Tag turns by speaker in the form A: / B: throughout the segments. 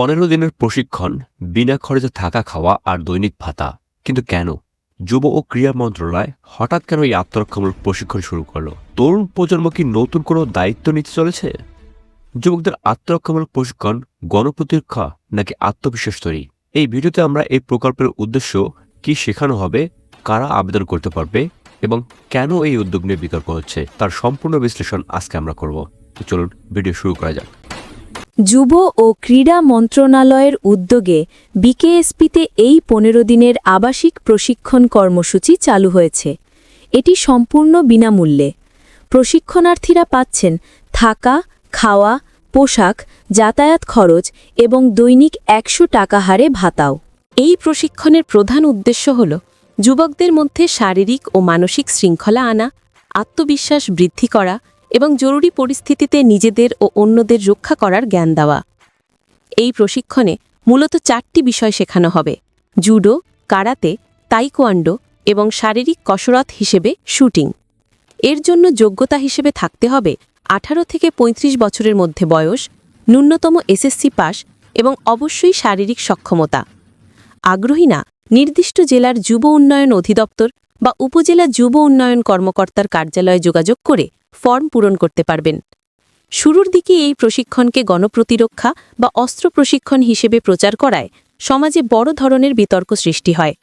A: পনেরো দিনের প্রশিক্ষণ, বিনা খরচে থাকা খাওয়া আর দৈনিক ভাতা। কিন্তু কেন? যুব ও ক্রীড়া মন্ত্রণালয় হঠাৎ কেন এই আত্মরক্ষামূলক প্রশিক্ষণ শুরু করল? তরুণ প্রজন্ম কি নতুন কোনো দায়িত্ব নিতে চলেছে? যুবকদের আত্মরক্ষামূলক প্রশিক্ষণ, গণপ্রতিরক্ষা নাকি আত্মবিশ্বাস তৈরি? এই ভিডিওতে আমরা এই প্রকল্পের উদ্দেশ্য কি শেখানো হবে, কারা আবেদন করতে পারবে এবং কেন এই উদ্যোগ নিয়ে বিতর্ক হচ্ছে, তার সম্পূর্ণ বিশ্লেষণ আজকে আমরা করব। তো চলুন, ভিডিও শুরু করা যাক।
B: যুব ও ক্রীড়া মন্ত্রণালয়ের উদ্যোগে বিকেএসপিতে এই পনেরো দিনের আবাসিক প্রশিক্ষণ কর্মসূচি চালু হয়েছে। এটি সম্পূর্ণ বিনামূল্যে। প্রশিক্ষণার্থীরা পাচ্ছেন থাকা, খাওয়া, পোশাক, যাতায়াত খরচ এবং দৈনিক একশো টাকা হারে ভাতাও।
C: এই প্রশিক্ষণের প্রধান উদ্দেশ্য হল যুবকদের মধ্যে শারীরিক ও মানসিক শৃঙ্খলা আনা, আত্মবিশ্বাস বৃদ্ধি করা এবং জরুরি পরিস্থিতিতে নিজেদের ও অন্যদের রক্ষা করার জ্ঞান দেওয়া। এই প্রশিক্ষণে মূলত চারটি বিষয় শেখানো হবে। জুডো, কারাতে, তাইকোয়ান্ডো এবং শারীরিক কসরত হিসেবে শুটিং। এর জন্য যোগ্যতা হিসেবে থাকতে হবে আঠারো থেকে ৩৫ বছরের মধ্যে বয়স, ন্যূনতম এসএসসি পাস এবং অবশ্যই শারীরিক সক্ষমতা। আগ্রহী না, নির্দিষ্ট জেলার যুব উন্নয়ন অধিদপ্তর বা উপজেলা যুব উন্নয়ন কর্মকর্তার কার্যালয়ে যোগাযোগ করে ফর্ম পূরণ করতে পারবেন। শুরুর দিকে এই প্রশিক্ষণকে গণপ্রতিরক্ষা বা অস্ত্র প্রশিক্ষণ হিসেবে প্রচার করায় সমাজে বড় ধরনের বিতর্ক সৃষ্টি হয়।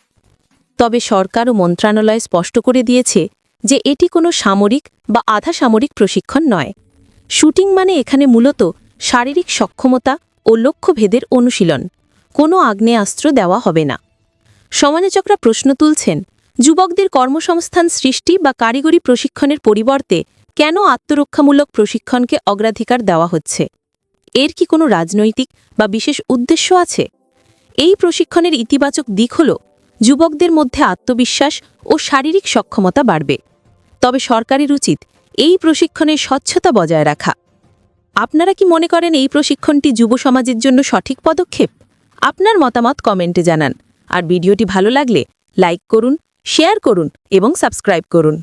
C: তবে সরকার ও মন্ত্রণালয় স্পষ্ট করে দিয়েছে যে এটি কোনো সামরিক বা আধা সামরিক প্রশিক্ষণ নয়। শুটিং মানে এখানে মূলত শারীরিক সক্ষমতা ও লক্ষ্যভেদের অনুশীলন। কোনো আগ্নেয়াস্ত্র দেওয়া হবে না। সমালোচকরা প্রশ্ন তুলছেন যুবকদের কর্মসংস্থান সৃষ্টি বা কারিগরি প্রশিক্ষণের পরিবর্তে কেন আত্মরক্ষামূলক প্রশিক্ষণকে অগ্রাধিকার দেওয়া হচ্ছে? এর কি কোনো রাজনৈতিক বা বিশেষ উদ্দেশ্য আছে? এই প্রশিক্ষণের ইতিবাচক দিক হল, যুবকদের মধ্যে আত্মবিশ্বাস ও শারীরিক সক্ষমতা বাড়বে। তবে সরকারের উচিত এই প্রশিক্ষণের স্বচ্ছতা বজায় রাখা। আপনারা কি মনে করেন এই প্রশিক্ষণটি যুব সমাজের জন্য সঠিক পদক্ষেপ? আপনার মতামত কমেন্টে জানান। আর ভিডিওটি ভালো লাগলে লাইক করুন শেয়ার করুন এবং সাবস্ক্রাইব করুন।